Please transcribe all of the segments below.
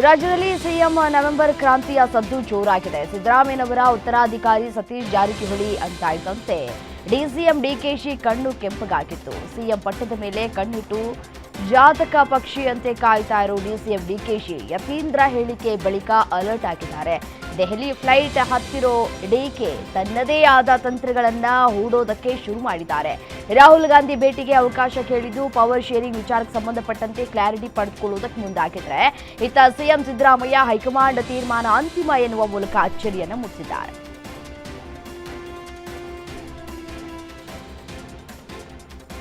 ರಾಜ್ಯದಲ್ಲಿ CM November ಕ್ರಾಂತಿಯ ಸದ್ದು ಜೋರಾಗಿದೆ. ಸಿದ್ದರಾಮಯ್ಯನವರ ಉತ್ತರಾಧಿಕಾರಿ ಸತೀಶ್ ಜಾರಕಿಹೊಳಿ ಅಂತಾಯ್ತಂತೆ ಡಿಸಿಎಂ ಡಿಕೆಶಿ ಕಣ್ಣು ಕೆಂಪಗಾಗಿತ್ತು. ಸಿಎಂ ಪಟ್ಟದ ಮೇಲೆ ಕಣ್ಣಿಟ್ಟು ಜಾತಕ ಪಕ್ಷಿಯಂತೆ ಕಾಯ್ತಾ ಇರೋ ಡಿಸಿಎಂ ಡಿಕೆಶಿ ಯತೀಂದ್ರ ಹೇಳಿಕೆ ಬಳಿಕ ಅಲರ್ಟ್ ಆಗಿದ್ದಾರೆ ದೆಹಲಿ ಫ್ಲೈಟ್ ಹತ್ತಿರೋ ಡಿಕೆ ತನ್ನದೇ ಆದ ತಂತ್ರಗಳನ್ನ ಹೂಡೋದಕ್ಕೆ ಶುರು ಮಾಡಿದ್ದಾರೆ. ರಾಹುಲ್ ಗಾಂಧಿ ಭೇಟಿಗೆ ಅವಕಾಶ ಕೇಳಿದ್ದು ಪವರ್ ಶೇರಿಂಗ್ ವಿಚಾರಕ್ಕೆ ಸಂಬಂಧಪಟ್ಟಂತೆ ಕ್ಲಾರಿಟಿ ಪಡೆದುಕೊಳ್ಳುವುದಕ್ಕೆ ಮುಂದಾಗಿದ್ರೆ, ಇತ್ತ ಸಿಎಂ ಸಿದ್ದರಾಮಯ್ಯ ಹೈಕಮಾಂಡ್ ತೀರ್ಮಾನ ಅಂತಿಮ ಎನ್ನುವ ಮೂಲಕ ಅಚ್ಚರಿಯನ್ನು ಮುಟ್ಟಿದ್ದಾರೆ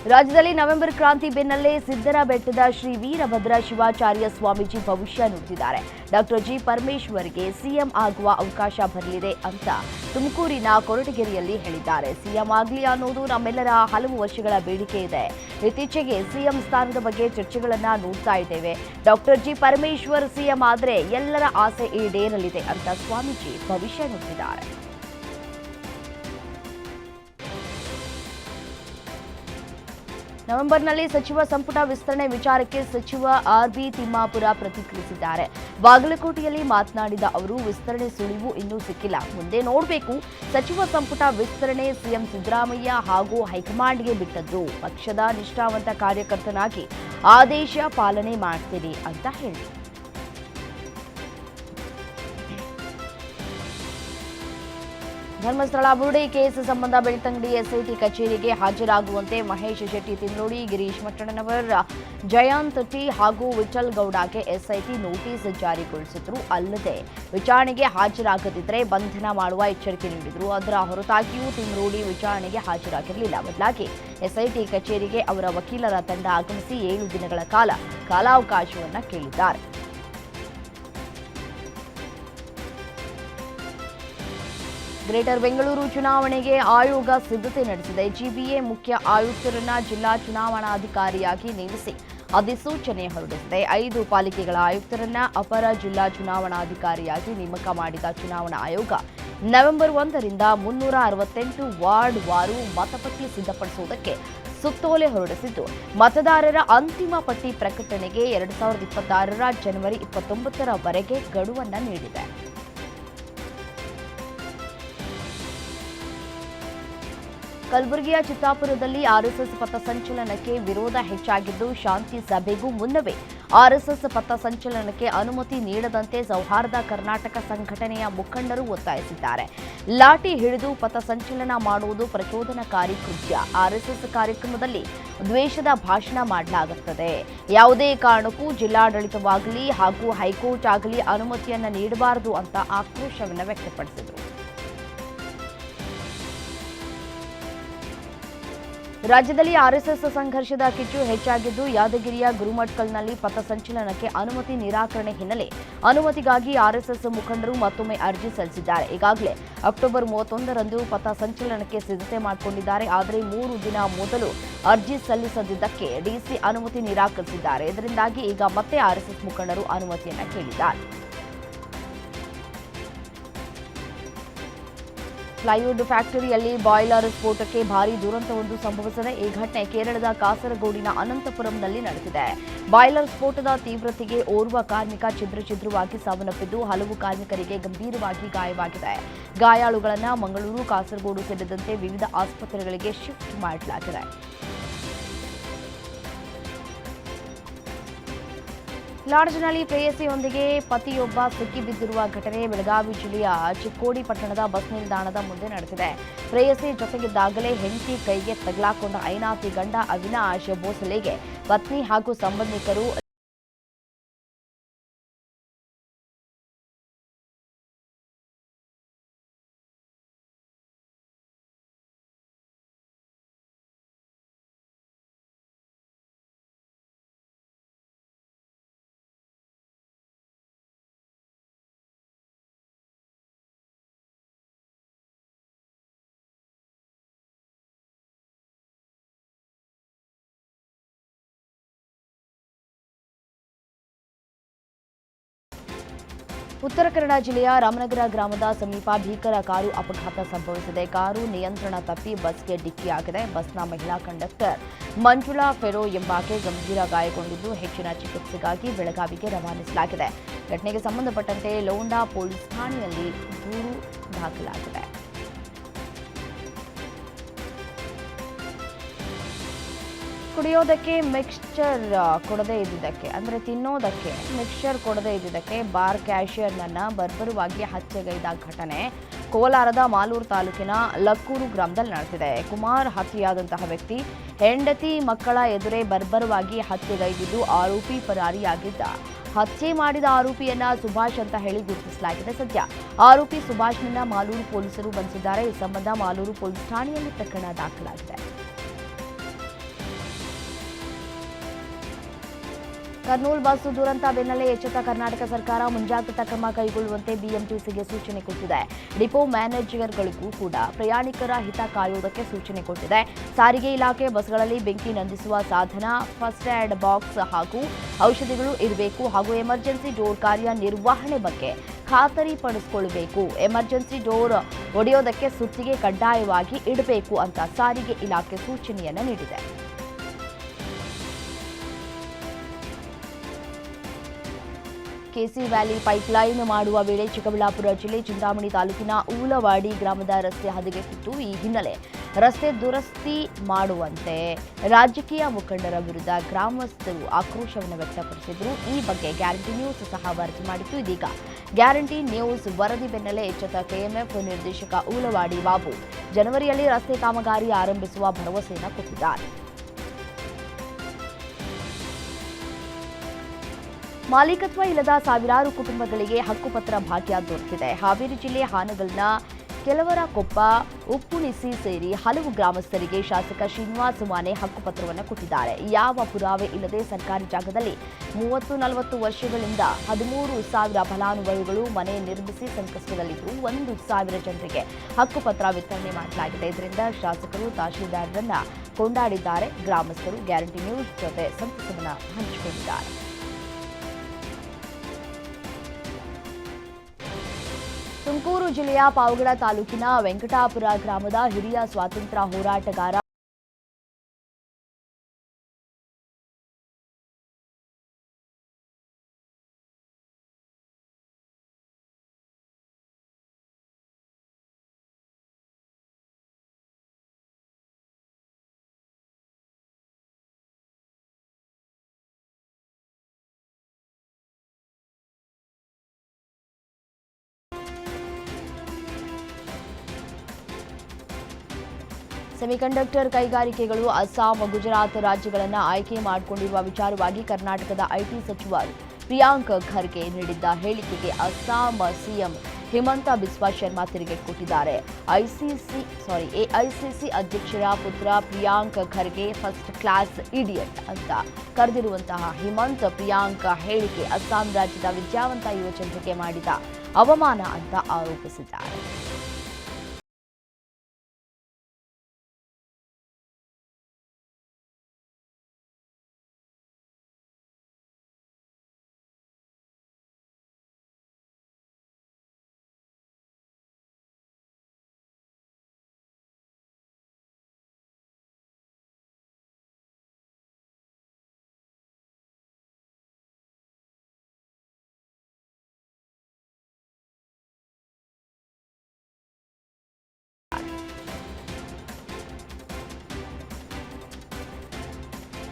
ರಾಜ್ಯದಲ್ಲಿ ನವೆಂಬರ್ ಕ್ರಾಂತಿ ಬೆನ್ನಲ್ಲೇ ಸಿದ್ದರ ಬೆಟ್ಟದ ಶ್ರೀ ವೀರಭದ್ರ ಶಿವಾಚಾರ್ಯ ಸ್ವಾಮೀಜಿ ಭವಿಷ್ಯ ನುಡಿದಿದ್ದಾರೆ. ಡಾಕ್ಟರ್ ಜಿ ಪರಮೇಶ್ವರ್ಗೆ ಸಿಎಂ ಆಗುವ ಅವಕಾಶ ಬರಲಿದೆ ಅಂತ ತುಮಕೂರಿನ ಕೊರಟಗೆರೆಯಲ್ಲಿ ಹೇಳಿದ್ದಾರೆ. ಸಿಎಂ ಆಗಲಿ ಅನ್ನೋದು ನಮ್ಮೆಲ್ಲರ ಹಲವು ವರ್ಷಗಳ ಬೇಡಿಕೆ ಇದೆ. ಇತ್ತೀಚೆಗೆ ಸಿಎಂ ಸ್ಥಾನದ ಬಗ್ಗೆ ಚರ್ಚೆಗಳನ್ನ ನೋಡ್ತಾ ಇದ್ದೇವೆ. ಡಾಕ್ಟರ್ ಜಿ ಪರಮೇಶ್ವರ್ ಸಿಎಂ ಆದರೆ ಎಲ್ಲರ ಆಸೆ ಈಡೇರಲಿದೆ ಅಂತ ಸ್ವಾಮೀಜಿ ಭವಿಷ್ಯ ನುಡಿದಿದ್ದಾರೆ. ನವೆಂಬರ್ನಲ್ಲಿ ಸಚಿವ ಸಂಪುಟ ವಿಸ್ತರಣೆ ವಿಚಾರಕ್ಕೆ ಸಚಿವ ಆರ್ ಬಿ ತಿಮ್ಮಾಪುರ ಪ್ರತಿಕ್ರಿಯಿಸಿದ್ದಾರೆ. ಬಾಗಲಕೋಟೆಯಲ್ಲಿ ಮಾತನಾಡಿದ ಅವರು, ವಿಸ್ತರಣೆ ಸುಳಿವು ಇನ್ನೂ ಸಿಕ್ಕಿಲ್ಲ. ಮುಂದೆ ನೋಡಬೇಕು. ಸಚಿವ ಸಂಪುಟ ವಿಸ್ತರಣೆ ಸಿಎಂ ಸಿದ್ದರಾಮಯ್ಯ ಹಾಗೂ ಹೈಕಮಾಂಡ್ಗೆ ಬಿಟ್ಟದ್ದು. ಪಕ್ಷದ ನಿಷ್ಠಾವಂತ ಕಾರ್ಯಕರ್ತನಾಗಿ ಆದೇಶ ಪಾಲನೆ ಮಾಡ್ತೀನಿ ಅಂತ ಹೇಳಿದರು. ಧರ್ಮಸ್ಥಳ ಬುರುಡೆ ಕೇಸ್ ಸಂಬಂಧ ಬೆಳ್ತಂಗಡಿ ಎಸ್ಐಟಿ ಕಚೇರಿಗೆ ಹಾಜರಾಗುವಂತೆ ಮಹೇಶ್ ಶೆಟ್ಟಿ ತಿಮ್ರೋಡಿ ಗಿರೀಶ್ ಮಟ್ಟಣ್ಣನವರ್, ಜಯಂತ್ ಟಿ ಹಾಗೂ ವಿಠಲ್ ಗೌಡಗೆ ಎಸ್ಐಟಿ ನೋಟಿಸ್ ಜಾರಿಗೊಳಿಸಿದ್ರು. ಅಲ್ಲದೆ ವಿಚಾರಣೆಗೆ ಹಾಜರಾಗದಿದ್ದರೆ ಬಂಧನ ಮಾಡುವ ಎಚ್ಚರಿಕೆ ನೀಡಿದ್ರು. ಅದರ ಹೊರತಾಗಿಯೂ ತಿಮ್ರೋಡಿ ವಿಚಾರಣೆಗೆ ಹಾಜರಾಗಿರಲಿಲ್ಲ. ಬದಲಾಗಿ ಎಸ್ಐಟಿ ಕಚೇರಿಗೆ ಅವರ ವಕೀಲರ ತಂಡ ಆಗಮಿಸಿ ಏಳು ದಿನಗಳ ಕಾಲ ಕಾಲಾವಕಾಶವನ್ನು ಕೇಳಿದ್ದಾರೆ. ಗ್ರೇಟರ್ ಬೆಂಗಳೂರು ಚುನಾವಣೆಗೆ ಆಯೋಗ ಸಿದ್ಧತೆ ನಡೆಸಿದೆ. ಜಿಬಿಎ ಮುಖ್ಯ ಆಯುಕ್ತರನ್ನ ಜಿಲ್ಲಾ ಚುನಾವಣಾಧಿಕಾರಿಯಾಗಿ ನೇಮಿಸಿ ಅಧಿಸೂಚನೆ ಹೊರಡಿಸಿದೆ. ಐದು ಪಾಲಿಕೆಗಳ ಆಯುಕ್ತರನ್ನ ಅಪರ ಜಿಲ್ಲಾ ಚುನಾವಣಾಧಿಕಾರಿಯಾಗಿ ನೇಮಕ ಮಾಡಿದ ಚುನಾವಣಾ ಆಯೋಗ ನವೆಂಬರ್ ಒಂದರಿಂದ ಮುನ್ನೂರ ಅರವತ್ತೆಂಟು ವಾರ್ಡ್ ವಾರು ಮತಪಟ್ಟಿ ಸಿದ್ಧಪಡಿಸುವುದಕ್ಕೆ ಸುತ್ತೋಲೆ ಹೊರಡಿಸಿದ್ದು, ಮತದಾರರ ಅಂತಿಮ ಪಟ್ಟಿ ಪ್ರಕಟಣೆಗೆ ಎರಡು ಸಾವಿರದ ಇಪ್ಪತ್ತಾರರ ಜನವರಿ ಇಪ್ಪತ್ತೊಂಬತ್ತರವರೆಗೆ ಗಡುವನ್ನು ನೀಡಿದೆ. ಕಲಬುರಗಿಯ ಚಿತ್ತಾಪುರದಲ್ಲಿ ಆರ್ಎಸ್ಎಸ್ ಪಥಸಂಚಲನಕ್ಕೆ ವಿರೋಧ ಹೆಚ್ಚಾಗಿದ್ದು, ಶಾಂತಿ ಸಭೆಗೂ ಮುನ್ನವೇ ಆರ್ಎಸ್ಎಸ್ ಪಥಸಂಚಲನಕ್ಕೆ ಅನುಮತಿ ನೀಡದಂತೆ ಸೌಹಾರ್ದ ಕರ್ನಾಟಕ ಸಂಘಟನೆಯ ಮುಖಂಡರು ಒತ್ತಾಯಿಸಿದ್ದಾರೆ. ಲಾಠಿ ಹಿಡಿದು ಪಥಸಂಚಲನ ಮಾಡುವುದು ಪ್ರಚೋದನಕಾರಿ ಕೃತ್ಯ. ಆರ್ಎಸ್ಎಸ್ ಕಾರ್ಯಕ್ರಮದಲ್ಲಿ ದ್ವೇಷದ ಭಾಷಣ ಮಾಡಲಾಗುತ್ತದೆ. ಯಾವುದೇ ಕಾರಣಕ್ಕೂ ಜಿಲ್ಲಾಡಳಿತವಾಗಲಿ ಹಾಗೂ ಹೈಕೋರ್ಟ್ ಆಗಲಿ ಅನುಮತಿಯನ್ನು ನೀಡಬಾರದು ಅಂತ ಆಕ್ರೋಶವನ್ನು ವ್ಯಕ್ತಪಡಿಸಿದರು. ರಾಜ್ಯದಲ್ಲಿ ಆರ್ಎಸ್ಎಸ್ ಸಂಘರ್ಷದ ಕಿಚ್ಚು ಹೆಚ್ಚಾಗಿದ್ದು, ಯಾದಗಿರಿಯ ಗುರುಮಟ್ಕಲ್ನಲ್ಲಿ ಪಥಸಂಚಲನಕ್ಕೆ ಅನುಮತಿ ನಿರಾಕರಣೆ ಹಿನ್ನೆಲೆ ಅನುಮತಿಗಾಗಿ ಆರ್ಎಸ್ಎಸ್ ಮುಖಂಡರು ಮತ್ತೊಮ್ಮೆ ಅರ್ಜಿ ಸಲ್ಲಿಸಿದ್ದಾರೆ. ಈಗಾಗಲೇ ಅಕ್ಟೋಬರ್ ಮೂವತ್ತೊಂದರಂದು ಪಥಸಂಚಲನಕ್ಕೆ ಸಿದ್ಧತೆ ಮಾಡಿಕೊಂಡಿದ್ದಾರೆ. ಆದರೆ ಮೂರು ದಿನ ಮೊದಲು ಅರ್ಜಿ ಸಲ್ಲಿಸದಿದ್ದಕ್ಕೆ ಡಿಸಿ ಅನುಮತಿ ನಿರಾಕರಿಸಿದ್ದಾರೆ. ಇದರಿಂದಾಗಿ ಈಗ ಮತ್ತೆ ಆರ್ಎಸ್ಎಸ್ ಮುಖಂಡರು ಅನುಮತಿಯನ್ನು ಕೇಳಿದ್ದಾರೆ. ಪ್ಲೈವುಡ್ ಫ್ಯಾಕ್ಟರಿಯಲ್ಲಿ ಬಾಯ್ಲರ್ ಸ್ಫೋಟಕ್ಕೆ ಭಾರೀ ದುರಂತವೊಂದು ಸಂಭವಿಸಿದೆ ಈ ಘಟನೆ ಕೇರಳದ ಕಾಸರಗೋಡಿನ ಅನಂತಪುರಂನಲ್ಲಿ ನಡೆದಿದೆ. ಬಾಯ್ಲರ್ ಸ್ಫೋಟದ ತೀವ್ರತೆಗೆ ಓರ್ವ ಕಾರ್ಮಿಕ ಛಿದ್ರ ಛಿದ್ರವಾಗಿ ಸಾವನ್ನಪ್ಪಿದ್ದು ಹಲವು ಕಾರ್ಮಿಕರಿಗೆ ಗಂಭೀರವಾಗಿ ಗಾಯವಾಗಿದೆ. ಗಾಯಾಳುಗಳನ್ನು ಮಂಗಳೂರು, ಕಾಸರಗೋಡು ಸೇರಿದಂತೆ ವಿವಿಧ ಆಸ್ಪತ್ರೆಗಳಿಗೆ ಶಿಫ್ಟ್ ಮಾಡಲಾಗಿದೆ. ಲಾಡ್ಜ್ನಲ್ಲಿ ಪ್ರೇಯಸಿಯೊಂದಿಗೆ ಪತಿಯೊಬ್ಬ ಸಿಕ್ಕಿಬಿದ್ದಿರುವ ಘಟನೆ ಬೆಳಗಾವಿ ಜಿಲ್ಲೆಯ ಚಿಕ್ಕೋಡಿ ಪಟ್ಟಣದ ಬಸ್ ನಿಲ್ದಾಣದ ಮುಂದೆ ನಡೆದಿದೆ. ಪ್ರೇಯಸಿ ಜೊತೆಗಿದ್ದಾಗಲೇ ಹೆಂಡತಿ ಕೈಗೆ ತಗಲಾಕೊಂಡ ಐನಾತಿ ಗಂಡ ಅವಿನಾಶ್ ಭೋಸಲೆಗೆ ಪತ್ನಿ ಹಾಗೂ ಸಂಬಂಧಿಕರು ಉತ್ತರ ಕನ್ನಡ ಜಿಲ್ಲೆಯ ರಾಮನಗರ ಗ್ರಾಮದ ಸಮೀಪ ಭೀಕರ ಕಾರು ಅಪಘಾತ ಸಂಭವಿಸಿದೆ. ಕಾರು ನಿಯಂತ್ರಣ ತಪ್ಪಿ ಬಸ್ಗೆ ಡಿಕ್ಕಿಯಾಗಿದೆ. ಬಸ್ನ ಮಹಿಳಾ ಕಂಡಕ್ಟರ್ ಮಂಜುಳಾ ಫೆರೋ ಎಂಬಾಕೆ ಗಂಭೀರ ಗಾಯಗೊಂಡಿದ್ದು, ಹೆಚ್ಚಿನ ಚಿಕಿತ್ಸೆಗಾಗಿ ಬೆಳಗಾವಿಗೆ ರವಾನಿಸಲಾಗಿದೆ. ಘಟನೆಗೆ ಸಂಬಂಧಪಟ್ಟಂತೆ ಲೋಂಡಾ ಪೊಲೀಸ್ ಠಾಣೆಯಲ್ಲಿ ದೂರು ದಾಖಲಾಗಿದೆ. ಕುಡಿಯೋದಕ್ಕೆ ಮಿಕ್ಸ್ಚರ್ ಕೊಡದೇ ಇದ್ದಿದ್ದಕ್ಕೆ, ಅಂದರೆ ತಿನ್ನೋದಕ್ಕೆ ಮಿಕ್ಸ್ಚರ್ ಕೊಡದೇ ಇದ್ದಿದ್ದಕ್ಕೆ ಬಾರ್ ಕ್ಯಾಶಿಯರ್ನನ್ನ ಬರ್ಬರವಾಗಿ ಹತ್ಯೆಗೈದ ಘಟನೆ ಕೋಲಾರದ ಮಾಲೂರು ತಾಲೂಕಿನ ಲಕ್ಕೂರು ಗ್ರಾಮದಲ್ಲಿ ನಡೆದಿದೆ. ಕುಮಾರ್ ಹತ್ಯೆಯಾದಂತಹ ವ್ಯಕ್ತಿ ಹೆಂಡತಿ ಮಕ್ಕಳ ಎದುರೇ ಬರ್ಬರವಾಗಿ ಹತ್ಯೆಗೈದಿದ್ದು ಆರೋಪಿ ಪರಾರಿಯಾಗಿದ್ದ. ಹತ್ಯೆ ಮಾಡಿದ ಆರೋಪಿಯನ್ನ ಸುಭಾಷ್ ಅಂತ ಹೇಳಿ ಗುರುತಿಸಲಾಗಿದೆ. ಸದ್ಯ ಆರೋಪಿ ಸುಭಾಷ್ನಿಂದ ಮಾಲೂರು ಪೊಲೀಸರು ಬಂಧಿಸಿದ್ದಾರೆ. ಈ ಸಂಬಂಧ ಮಾಲೂರು ಪೊಲೀಸ್ ಠಾಣೆಯಲ್ಲಿ ಪ್ರಕರಣ ದಾಖಲಾಗಿದೆ. ಕರ್ನೂಲ್ ಬಸ್ ದುರಂತ ಬೆನ್ನಲ್ಲೇ ಎಚ್ಚೆತ್ತ ಕರ್ನಾಟಕ ಸರ್ಕಾರ ಮುಂಜಾಗ್ರತಾ ಕ್ರಮ ಕೈಗೊಳ್ಳುವಂತೆ ಬಿಎಂಟಿಸಿಗೆ ಸೂಚನೆ ಕೊಟ್ಟಿದೆ. ಡಿಪೋ ಮ್ಯಾನೇಜರ್ಗಳಿಗೂ ಕೂಡ ಪ್ರಯಾಣಿಕರ ಹಿತ ಕಾಯುವುದಕ್ಕೆ ಸೂಚನೆ ಕೊಟ್ಟಿದೆ. ಸಾರಿಗೆ ಇಲಾಖೆ ಬಸ್ಗಳಲ್ಲಿ ಬೆಂಕಿ ನಂದಿಸುವ ಸಾಧನ, ಫಸ್ಟ್ ಏಡ್ ಬಾಕ್ಸ್ ಹಾಗೂ ಔಷಧಿಗಳು ಇರಬೇಕು ಹಾಗೂ ಎಮರ್ಜೆನ್ಸಿ ಡೋರ್ ಕಾರ್ಯ ನಿರ್ವಹಣೆ ಬಗ್ಗೆ ಖಾತರಿ ಪಡಿಸಿಕೊಳ್ಳಬೇಕು. ಎಮರ್ಜೆನ್ಸಿ ಡೋರ್ ಒಡೆಯೋದಕ್ಕೆ ಸುತ್ತಿಗೆ ಕಡ್ಡಾಯವಾಗಿ ಇಡಬೇಕು ಅಂತ ಸಾರಿಗೆ ಇಲಾಖೆ ಸೂಚನೆಯನ್ನು ನೀಡಿದೆ. ಕೆಸಿ ವ್ಯಾಲಿ ಪೈಪ್ಲೈನ್ ಮಾಡುವ ವೇಳೆ ಚಿಕ್ಕಬಳ್ಳಾಪುರ ಜಿಲ್ಲೆ ಚಿಂತಾಮಣಿ ತಾಲೂಕಿನ ಊಲವಾಡಿ ಗ್ರಾಮದ ರಸ್ತೆ ಹದಗೆಟ್ಟಿತ್ತು ಈ ಹಿನ್ನೆಲೆ. ರಸ್ತೆ ದುರಸ್ತಿ ಮಾಡುವಂತೆ ರಾಜಕೀಯ ಮುಖಂಡರ ವಿರುದ್ಧ ಗ್ರಾಮಸ್ಥರು ಆಕ್ರೋಶವನ್ನು ವ್ಯಕ್ತಪಡಿಸಿದ್ರು. ಈ ಬಗ್ಗೆ ಗ್ಯಾರಂಟಿ ನ್ಯೂಸ್ ಸಹ ವರದಿ ಮಾಡಿತ್ತು. ಇದೀಗ ಗ್ಯಾರಂಟಿ ನ್ಯೂಸ್ ವರದಿ ಬೆನ್ನಲ್ಲೇ ಎಚ್ಚೆತ್ತ ಕೆಎಂಎಫ್ ನಿರ್ದೇಶಕ ಊಲವಾಡಿ ಬಾಬು. ಜನವರಿಯಲ್ಲಿ ರಸ್ತೆ ಕಾಮಗಾರಿ ಆರಂಭಿಸುವ ಭರವಸೆಯನ್ನು ಕೊಟ್ಟಿದ್ದಾರೆ. ಮಾಲೀಕತ್ವ ಇಲ್ಲದ ಸಾವಿರಾರು ಕುಟುಂಬಗಳಿಗೆ ಹಕ್ಕುಪತ್ರ ಭಾಗ್ಯ ದೊರೆತಿದೆ. ಹಾವೇರಿ ಜಿಲ್ಲೆ ಹಾನಗಲ್ನ ಕೆಲವರ ಕೊಪ್ಪ ಉಪ್ಪುಣಿಸಿ ಸೇರಿ ಹಲವು ಗ್ರಾಮಸ್ಥರಿಗೆ ಶಾಸಕ ಶ್ರೀನಿವಾಸ ಮಾನೆ ಹಕ್ಕುಪತ್ರವನ್ನು ಕೊಟ್ಟಿದ್ದಾರೆ. ಯಾವ ಪುರಾವೆ ಇಲ್ಲದೆ ಸರ್ಕಾರಿ ಜಾಗದಲ್ಲಿ ಮೂವತ್ತು ನಲವತ್ತು ವರ್ಷಗಳಿಂದ ಹದಿಮೂರು ಸಾವಿರ ಫಲಾನುಭವಿಗಳು ಮನೆ ನಿರ್ಮಿಸಿ ಸಂಕಷ್ಟದಲ್ಲಿದ್ದು ಒಂದು ಸಾವಿರ ಜನರಿಗೆ ಹಕ್ಕುಪತ್ರ ವಿತರಣೆ ಮಾಡಲಾಗಿದೆ. ಇದರಿಂದ ಶಾಸಕರು ತಹಶೀಲ್ದಾರರನ್ನ ಕೊಂಡಾಡಿದ್ದಾರೆ. ಗ್ರಾಮಸ್ಥರು ಗ್ಯಾರಂಟಿ ನ್ಯೂಸ್ ಜೊತೆ ಸಂತಸವನ್ನು ಹಂಚಿಕೊಂಡಿದ್ದಾರೆ. ತುಮಕೂರು ಜಿಲ್ಲೆಯ ಪಾವಗಡ ತಾಲೂಕಿನ ವೆಂಕಟಾಪುರ ಗ್ರಾಮದ ಹಿರಿಯ ಸ್ವಾತಂತ್ರ್ಯ ಹೋರಾಟಗಾರ ಸೆಮಿಕಂಡಕ್ಟರ್ ಕೈಗಾರಿಕೆಗಳು ಅಸ್ಸಾಂ, ಗುಜರಾತ್ ರಾಜ್ಯಗಳನ್ನು ಆಯ್ಕೆ ಮಾಡಿಕೊಂಡಿರುವ ವಿಚಾರವಾಗಿ ಕರ್ನಾಟಕದ ಐಟಿ ಸಚಿವ ಪ್ರಿಯಾಂಕ್ ಖರ್ಗೆ ನೀಡಿದ್ದ ಹೇಳಿಕೆಗೆ ಅಸ್ಸಾಂ ಸಿಎಂ ಹಿಮಂತ ಬಿಸ್ವಾ ಶರ್ಮಾ ತಿರುಗೇಟ್ ಕೊಟ್ಟಿದ್ದಾರೆ. ಐಸಿಸಿ ಸಾರಿ ಎಐಸಿಸಿ ಅಧ್ಯಕ್ಷರ ಪುತ್ರ Priyank Kharge first class idiot ಅಂತ ಕರೆದಿರುವಂತಹ ಹಿಮಂತ್ ಪ್ರಿಯಾಂಕ್ ಹೇಳಿಕೆ ಅಸ್ಸಾಂ ರಾಜ್ಯದ ವಿದ್ಯಾವಂತ ಯುವಜನರಿಗೆ ಮಾಡಿದ ಅವಮಾನ ಅಂತ ಆರೋಪಿಸಿದ್ದಾರೆ.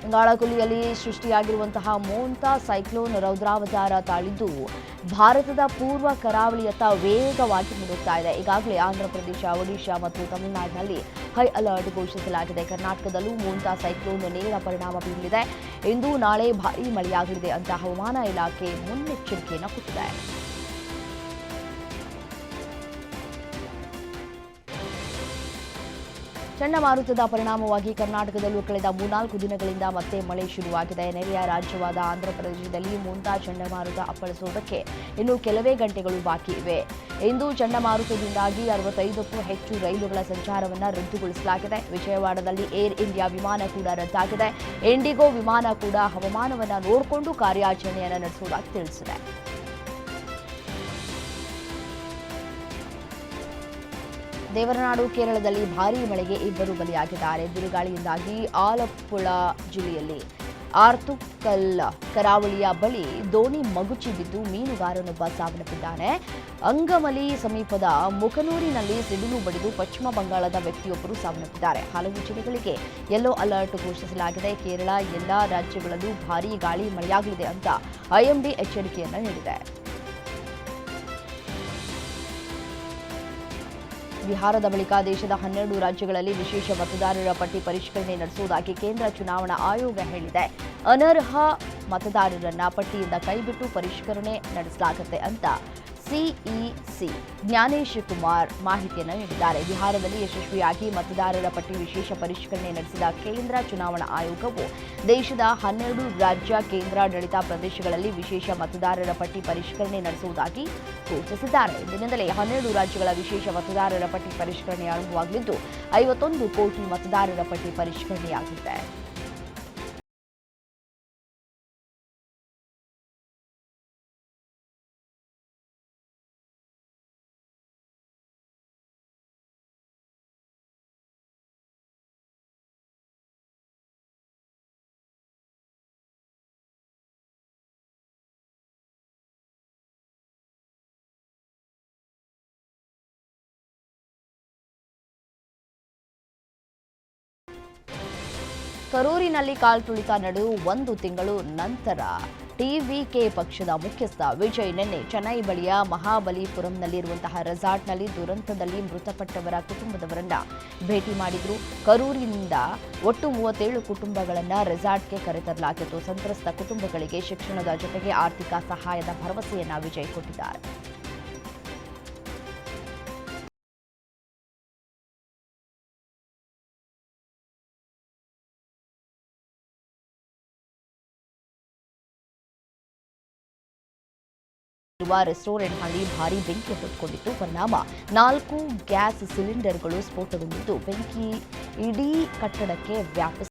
ಬಂಗಾಳಕೊಲ್ಲಿಯಲ್ಲಿ ಸೃಷ್ಟಿಯಾಗಿರುವಂತಹ ಮೋಂತಾ ಸೈಕ್ಲೋನ್ ರೌದ್ರಾವತಾರ ತಾಳಿದ್ದು ಭಾರತದ ಪೂರ್ವ ಕರಾವಳಿಯತ್ತ ವೇಗವಾಗಿ ಮುಳುಗ್ತಾ ಇದೆ. ಈಗಾಗಲೇ ಆಂಧ್ರಪ್ರದೇಶ, ಒಡಿಶಾ ಮತ್ತು ತಮಿಳುನಾಡಿನಲ್ಲಿ ಹೈ ಅಲರ್ಟ್ ಘೋಷಿಸಲಾಗಿದೆ. ಕರ್ನಾಟಕದಲ್ಲೂ ಮೋಂತಾ ಸೈಕ್ಲೋನ್ ನೇರ ಪರಿಣಾಮ ಬೀರಲಿದೆ ಇಂದು ನಾಳೆ ಭಾರೀ ಮಳೆಯಾಗಲಿದೆ. ಅಂತ ಹವಾಮಾನ ಇಲಾಖೆ ಮುನ್ನೆಚ್ಚರಿಕೆಯನ್ನು ಕೊಟ್ಟಿದೆ. ಚಂಡಮಾರುತದ ಪರಿಣಾಮವಾಗಿ ಕರ್ನಾಟಕದಲ್ಲೂ ಕಳೆದ ಮೂರ್ನಾಲ್ಕು ದಿನಗಳಿಂದ ಮತ್ತೆ ಮಳೆ ಶುರುವಾಗಿದೆ. ನೆರೆಯ ರಾಜ್ಯವಾದ ಆಂಧ್ರಪ್ರದೇಶದಲ್ಲಿ ಮುಂತಾ ಚಂಡಮಾರುತ ಅಪ್ಪಳಿಸುವುದಕ್ಕೆ ಇನ್ನು ಕೆಲವೇ ಗಂಟೆಗಳು ಬಾಕಿ ಇವೆ. ಇಂದು ಚಂಡಮಾರುತದಿಂದಾಗಿ ಅರವತ್ತೈದಕ್ಕೂ ಹೆಚ್ಚು ರೈಲುಗಳ ಸಂಚಾರವನ್ನು ರದ್ದುಗೊಳಿಸಲಾಗಿದೆ. ವಿಜಯವಾಡದಲ್ಲಿ ಏರ್ ಇಂಡಿಯಾ ವಿಮಾನ ಕೂಡ ರದ್ದಾಗಿದೆ. ಇಂಡಿಗೋ ವಿಮಾನ ಕೂಡ ಹವಾಮಾನವನ್ನು ನೋಡಿಕೊಂಡು ಕಾರ್ಯಾಚರಣೆಯನ್ನು ನಡೆಸುವುದಾಗಿ ತಿಳಿಸಿದೆ. ದೇವರನಾಡು, ಕೇರಳದಲ್ಲಿ ಭಾರೀ ಮಳೆಗೆ ಇಬ್ಬರು ಬಲಿಯಾಗಿದ್ದಾರೆ. ಬಿರುಗಾಳಿಯಿಂದಾಗಿ ಆಲಪ್ಪುಳ ಜಿಲ್ಲೆಯಲ್ಲಿ ಆರ್ತುಕಲ್ ಕರಾವಳಿಯ ಬಳಿ ದೋಣಿ ಮಗುಚಿ ಬಿದ್ದು ಮೀನುಗಾರನೊಬ್ಬ ಸಾವನ್ನಪ್ಪಿದ್ದಾನೆ. ಅಂಗಮಲಿ ಸಮೀಪದ ಮುಖನೂರಿನಲ್ಲಿ ಸಿಡಿಲು ಬಡಿದು ಪಶ್ಚಿಮ ಬಂಗಾಳದ ವ್ಯಕ್ತಿಯೊಬ್ಬರು ಸಾವನ್ನಪ್ಪಿದ್ದಾರೆ. ಹಲವು ಜಿಲ್ಲೆಗಳಿಗೆ ಯೆಲ್ಲೋ ಅಲರ್ಟ್ ಘೋಷಿಸಲಾಗಿದೆ. ಕೇರಳ, ಎಲ್ಲಾ ರಾಜ್ಯಗಳಲ್ಲೂ ಭಾರೀ ಗಾಳಿ ಮಳೆಯಾಗಲಿದೆ ಅಂತ ಐಎಂಡಿ ಎಚ್ಚರಿಕೆಯನ್ನು ನೀಡಿದೆ. ಬಿಹಾರದ ಬಳಿಕ ದೇಶದ ಹನ್ನೆರಡು ರಾಜ್ಯಗಳಲ್ಲಿ ವಿಶೇಷ ಮತದಾರರ ಪಟ್ಟಿ ಪರಿಷ್ಕರಣೆ ನಡೆಸುವುದಾಗಿ ಕೇಂದ್ರ ಚುನಾವಣಾ ಆಯೋಗ ಹೇಳಿದೆ. ಅನರ್ಹ ಮತದಾರರನ್ನ ಪಟ್ಟಿಯಿಂದ ಕೈಬಿಟ್ಟು ಪರಿಷ್ಕರಣೆ ನಡೆಸಲಾಗುತ್ತೆ ಅಂತ ಸಿಇಸಿ ಜ್ಞಾನೇಶ್ ಕುಮಾರ್ ಮಾಹಿತಿಯನ್ನು ನೀಡಿದ್ದಾರೆ. ಬಿಹಾರದಲ್ಲಿ ಯಶಸ್ವಿಯಾಗಿ ಮತದಾರರ ಪಟ್ಟಿ ವಿಶೇಷ ಪರಿಷ್ಕರಣೆ ನಡೆಸಿದ ಕೇಂದ್ರ ಚುನಾವಣಾ ಆಯೋಗವು ದೇಶದ ಹನ್ನೆರಡು ರಾಜ್ಯ ಕೇಂದ್ರಾಡಳಿತ ಪ್ರದೇಶಗಳಲ್ಲಿ ವಿಶೇಷ ಮತದಾರರ ಪಟ್ಟಿ ಪರಿಷ್ಕರಣೆ ನಡೆಸುವುದಾಗಿ ಸೂಚಿಸಿದ್ದಾರೆ. ಇಂದಿನಿಂದಲೇ ಹನ್ನೆರಡು ರಾಜ್ಯಗಳ ವಿಶೇಷ ಮತದಾರರ ಪಟ್ಟಿ ಪರಿಷ್ಕರಣೆ ಆರಂಭವಾಗಲಿದ್ದು, ಐವತ್ತೊಂದು ಕೋಟಿ ಮತದಾರರ ಪಟ್ಟಿ ಪರಿಷ್ಕರಣೆಯಾಗಲಿದೆ ಕರೂರಿನಲ್ಲಿ ಕಾಲ್ತುಳಿತ ನಡೆದು ಒಂದು ತಿಂಗಳು ನಂತರ ಟಿವಿಕೆ ಪಕ್ಷದ ಮುಖ್ಯಸ್ಥ ವಿಜಯ್ ನಿನ್ನೆ ಚೆನ್ನೈ ಬಳಿಯ ಮಹಾಬಲಿಪುರಂನಲ್ಲಿರುವಂತಹ ರೆಸಾರ್ಟ್ನಲ್ಲಿ ದುರಂತದಲ್ಲಿ ಮೃತಪಟ್ಟವರ ಕುಟುಂಬದವರನ್ನ ಭೇಟಿ ಮಾಡಿದ್ರು. ಕರೂರಿನಿಂದ ಒಟ್ಟು ಮೂವತ್ತೇಳು ಕುಟುಂಬಗಳನ್ನ ರೆಸಾರ್ಟ್ಗೆ ಕರೆತರಲಾಗಿತ್ತು. ಸಂತ್ರಸ್ತ ಕುಟುಂಬಗಳಿಗೆ ಶಿಕ್ಷಣದ ಜೊತೆಗೆ ಆರ್ಥಿಕ ಸಹಾಯದ ಭರವಸೆಯನ್ನ ವಿಜಯ್ ಕೊಟ್ಟಿದ್ದಾರೆ. ಇರುವ ರೆಸ್ಟೋರೆಂಟ್ನಲ್ಲಿ ಭಾರಿ ಬೆಂಕಿ ಹೊತ್ಕೊಂಡಿತ್ತು ಪರಿಣಾಮ. ನಾಲ್ಕು ಗ್ಯಾಸ್ ಸಿಲಿಂಡರ್ಗಳು ಸ್ಫೋಟಗೊಂಡಿದ್ದು. ಬೆಂಕಿ ಇಡೀ ಕಟ್ಟಡಕ್ಕೆ ವ್ಯಾಪಿಸಿ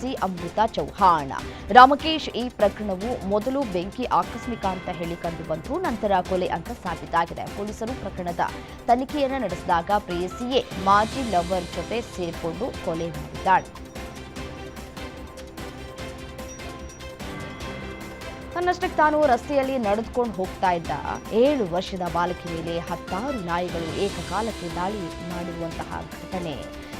ಸಿ ಅಮೃತ ಚೌಹಾಣ್. ರಾಮಕೇಶ್ ಈ ಪ್ರಕರಣವು ಮೊದಲು ಬೆಂಕಿ ಆಕಸ್ಮಿಕ ಅಂತ ಹೇಳಿ ಕಂಡುಬಂತು ನಂತರ ಕೊಲೆ ಅಂತ ಸಾಬೀತಾಗಿದೆ. ಪೊಲೀಸರು ಪ್ರಕರಣದ ತನಿಖೆಯನ್ನು ನಡೆಸಿದಾಗ ಪ್ರೇಯಸಿಯೇ ಮಾಜಿ ಲವರ್ ಜೊತೆ ಸೇರಿಕೊಂಡು ಕೊಲೆ ಮಾಡಿದ್ದಾಳೆ. ತನ್ನಷ್ಟಕ್ಕೆ ತಾನು ರಸ್ತೆಯಲ್ಲಿ ನಡೆದುಕೊಂಡು ಹೋಗ್ತಾ ಇದ್ದ ಏಳು ವರ್ಷದ ಬಾಲಕಿ ಮೇಲೆ ಹತ್ತಾರು ನಾಯಿಗಳು ಏಕಕಾಲಕ್ಕೆ ದಾಳಿ ಮಾಡಿರುವಂತಹ ಘಟನೆ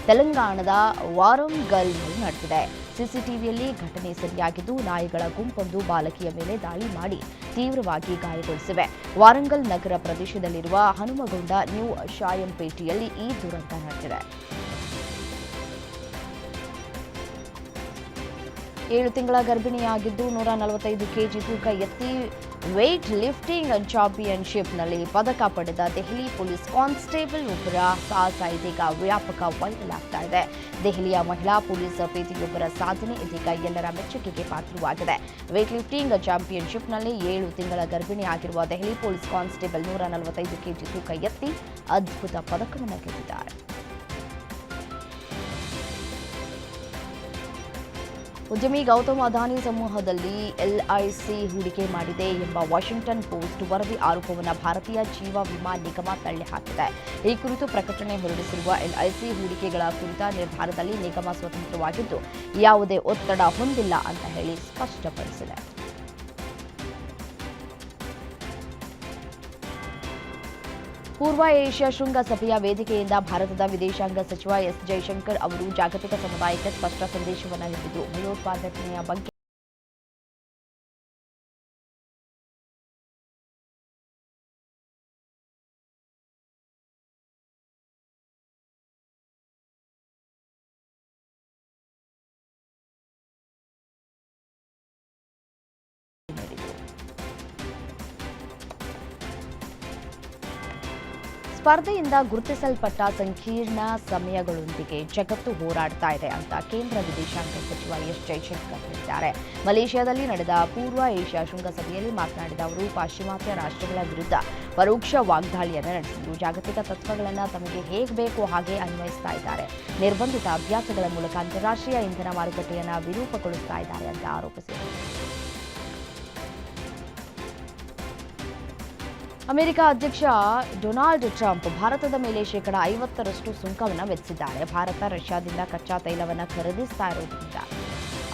ತೆಲಂಗಾಣದ ವಾರಂಗಲ್ನಲ್ಲಿ ನಡೆದಿದೆ. ಸಿಸಿಟಿವಿಯಲ್ಲಿ ಘಟನೆ ಸರಿಯಾಗಿದ್ದು, ನಾಯಿಗಳ ಗುಂಪೊಂದು ಬಾಲಕಿಯ ಮೇಲೆ ದಾಳಿ ಮಾಡಿ ತೀವ್ರವಾಗಿ ಗಾಯಗೊಳಿಸಿವೆ. ವಾರಂಗಲ್ ನಗರ ಪ್ರದೇಶದಲ್ಲಿರುವ ಹನುಮಗೊಂಡ ನ್ಯೂ ಶಾಯಂಪೇಟೆಯಲ್ಲಿ ಈ ದುರಂತ ನಡೆದಿದೆ. ಏಳು ತಿಂಗಳ ಗರ್ಭಿಣಿಯಾಗಿದ್ದು ನೂರ ನಲವತ್ತೈದು ಕೆಜಿ ತೂಕ ಎತ್ತಿ ವೇಟ್ ಲಿಫ್ಟಿಂಗ್ ಚಾಂಪಿಯನ್ಶಿಪ್ನಲ್ಲಿ ಪದಕ ಪಡೆದ ದೆಹಲಿ ಪೊಲೀಸ್ ಕಾನ್ಸ್ಟೇಬಲ್ ಒಬ್ಬರ ಸಾಹಸ ಇದೀಗ ವ್ಯಾಪಕ ವೈರಲ್ ಆಗ್ತಾ ಇದೆ. ದೆಹಲಿಯ ಮಹಿಳಾ ಪೊಲೀಸ್ ಪ್ರೀತಿಯೊಬ್ಬರ ಸಾಧನೆ ಇದೀಗ ಎಲ್ಲರ ಮೆಚ್ಚುಗೆಗೆ ಪಾತ್ರವಾಗಿದೆ. ವೇಟ್ ಲಿಫ್ಟಿಂಗ್ ಚಾಂಪಿಯನ್ಶಿಪ್ನಲ್ಲಿ ಏಳು ತಿಂಗಳ ಗರ್ಭಿಣಿಯಾಗಿರುವ ದೆಹಲಿ ಪೊಲೀಸ್ ಕಾನ್ಸ್ಟೇಬಲ್ ನೂರ ನಲವತ್ತೈದು ಕೆಜಿ ತೂಕ ಎತ್ತಿ ಅದ್ಭುತ ಪದಕವನ್ನು ಗೆದ್ದಿದ್ದಾರೆ. ಉದ್ಯಮಿ ಗೌತಮ್ ಅದಾನಿ ಸಮೂಹದಲ್ಲಿ ಎಲ್ಐಸಿ ಹೂಡಿಕೆ ಮಾಡಿದೆ ಎಂಬ ವಾಷಿಂಗ್ಟನ್ ಪೋಸ್ಟ್ ವರದಿ ಆರೋಪವನ್ನು ಭಾರತೀಯ ಜೀವ ವಿಮಾ ನಿಗಮ ತಳ್ಳಿಹಾಕಿದೆ ಈ ಕುರಿತು ಪ್ರಕಟಣೆ ಹೊರಡಿಸಿರುವ ಎಲ್ಐಸಿ ಹೂಡಿಕೆಗಳ ಕುರಿತ ನಿರ್ಧಾರದಲ್ಲಿ ನಿಗಮ ಸ್ವತಂತ್ರವಾಗಿದ್ದು, ಯಾವುದೇ ಒತ್ತಡ ಹೊಂದಿಲ್ಲ ಅಂತ ಹೇಳಿ ಸ್ಪಷ್ಟಪಡಿಸಿದೆ. ಪೂರ್ವ ಏಷ್ಯಾ ಶೃಂಗಸಭೆಯ ವೇದಿಕೆಯಿಂದ ಭಾರತದ ವಿದೇಶಾಂಗ ಸಚಿವ ಎಸ್ ಜೈಶಂಕರ್ ಅವರು ಜಾಗತಿಕ ಸಮುದಾಯಕ್ಕೆ ಸ್ಪಷ್ಟ ಸಂದೇಶವನ್ನು ನೀಡಿದ್ದು ಭಯೋತ್ಪಾದನೆಯ ಬಗ್ಗೆ ಸ್ಪರ್ಧೆಯಿಂದ ಗುರುತಿಸಲ್ಪಟ್ಟ ಸಂಕೀರ್ಣ ಸಮಯಗಳೊಂದಿಗೆ ಜಗತ್ತು ಹೋರಾಡ್ತಾ ಇದೆ ಅಂತ ಕೇಂದ್ರ ವಿದೇಶಾಂಗ ಸಚಿವ ಎಸ್ ಜೈಶಂಕರ್ ಹೇಳಿದ್ದಾರೆ. ಮಲೇಷ್ಯಾದಲ್ಲಿ ನಡೆದ ಪೂರ್ವ ಏಷ್ಯಾ ಶೃಂಗಸಭೆಯಲ್ಲಿ ಮಾತನಾಡಿದ ಅವರು, ಪಾಶ್ಚಿಮಾತ್ಯ ರಾಷ್ಟ್ರಗಳ ವಿರುದ್ಧ ಪರೋಕ್ಷ ವಾಗ್ದಾಳಿಯನ್ನು ನಡೆಸಿದ್ದು, ಜಾಗತಿಕ ತತ್ವಗಳನ್ನು ತಮಗೆ ಹೇಗೆ ಬೇಕೋ ಹಾಗೆ ಅನ್ವಯಿಸ್ತಾ ಇದ್ದಾರೆ. ನಿರ್ಬಂಧಿತ ಅಭ್ಯಾಸಗಳ ಮೂಲಕ ಅಂತಾರಾಷ್ಟ್ರೀಯ ಇಂಧನ ಮಾರುಕಟ್ಟೆಯನ್ನು ವಿರೂಪಗೊಳಿಸ್ತಾ ಇದ್ದಾರೆ ಅಂತ ಆರೋಪಿಸಿದರು. ಅಮೆರಿಕ ಅಧ್ಯಕ್ಷ ಡೊನಾಲ್ಡ್ ಟ್ರಂಪ್ ಭಾರತದ ಮೇಲೆ ಶೇಕಡ ಐವತ್ತರಷ್ಟು ಸುಂಕವನ್ನು ವಿಧಿಸಿದ್ದಾರೆ. ಭಾರತ ರಷ್ಯಾದಿಂದ ಕಚ್ಚಾ ತೈಲವನ್ನು ಖರೀದಿಸ್ತಾ ಇರುವುದರಿಂದ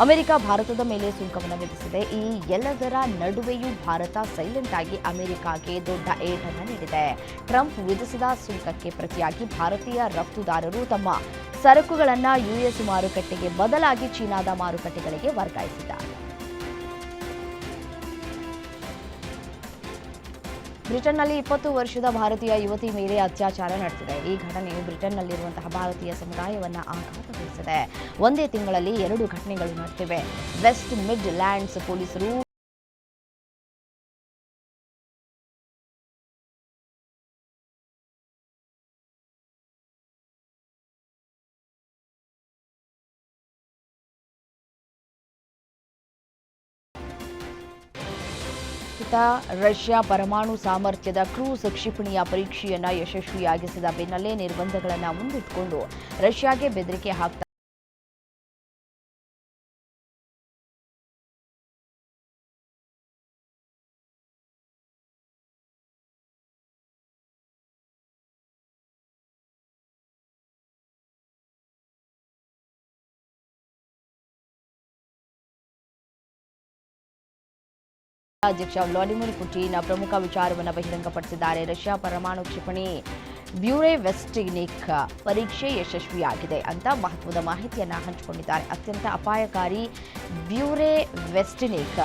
ಅಮೆರಿಕ ಭಾರತದ ಮೇಲೆ ಸುಂಕವನ್ನು ವಿಧಿಸಿದೆ. ಈ ಎಲ್ಲದರ ನಡುವೆಯೂ ಭಾರತ ಸೈಲೆಂಟ್ ಆಗಿ ಅಮೆರಿಕಾಗೆ ದೊಡ್ಡ ಏಟನ್ನು ನೀಡಿದೆ. ಟ್ರಂಪ್ ವಿಧಿಸಿದ ಸುಂಕಕ್ಕೆ ಪ್ರತಿಯಾಗಿ ಭಾರತೀಯ ರಫ್ತುದಾರರು ತಮ್ಮ ಸರಕುಗಳನ್ನು ಯುಎಸ್ ಮಾರುಕಟ್ಟೆಗೆ ಬದಲಾಗಿ ಚೀನಾದ ಮಾರುಕಟ್ಟೆಗಳಿಗೆ ವರ್ಗಾಯಿಸಿದ್ದಾರೆ. ಬ್ರಿಟನ್ನಲ್ಲಿ ಇಪ್ಪತ್ತು ವರ್ಷದ ಭಾರತೀಯ ಯುವತಿ ಮೇಲೆ ಅತ್ಯಾಚಾರ ನಡೆದಿದೆ. ಈ ಘಟನೆಯು ಬ್ರಿಟನ್ನಲ್ಲಿರುವಂತಹ ಭಾರತೀಯ ಸಮುದಾಯವನ್ನು ಆಘಾತಗೊಳಿಸಿದೆ. ಒಂದೇ ತಿಂಗಳಲ್ಲಿ ಎರಡು ಘಟನೆಗಳು ನಡೆದಿವೆ. ವೆಸ್ಟ್ ಮಿಡ್ ಲ್ಯಾಂಡ್ಸ್ ಪೊಲೀಸರು ರಷ್ಯಾ ಪರಮಾಣು ಸಾಮರ್ಥ್ಯದ ಕ್ರೂಸ್ ಕ್ಷಿಪಣಿಯ ಪರೀಕ್ಷೆಯನ್ನು ಯಶಸ್ವಿಯಾಗಿಸಿದ ಬೆನ್ನಲ್ಲೇ ನಿರ್ಬಂಧಗಳನ್ನು ಮುಂದಿಟ್ಟುಕೊಂಡು ರಷ್ಯಾಗೆ ಬೆದರಿಕೆ ಹಾಕ್ತಾ ಅಧ್ಯಕ್ಷ ವ್ಲಾಡಿಮಿರ್ ಪುಟಿನ್ ಪ್ರಮುಖ ವಿಚಾರವನ್ನು ಬಹಿರಂಗಪಡಿಸಿದ್ದಾರೆ. ರಷ್ಯಾ ಪರಮಾಣು ಕ್ಷಿಪಣಿ ಬ್ಯೂರೆ ವೆಸ್ಟಿನಿಕ್ ಪರೀಕ್ಷೆ ಯಶಸ್ವಿಯಾಗಿದೆ ಅಂತ ಮಹತ್ವದ ಮಾಹಿತಿಯನ್ನು ಹಂಚಿಕೊಂಡಿದ್ದಾರೆ. ಅತ್ಯಂತ ಅಪಾಯಕಾರಿ ಬ್ಯೂರೆ ವೆಸ್ಟಿನಿಕ್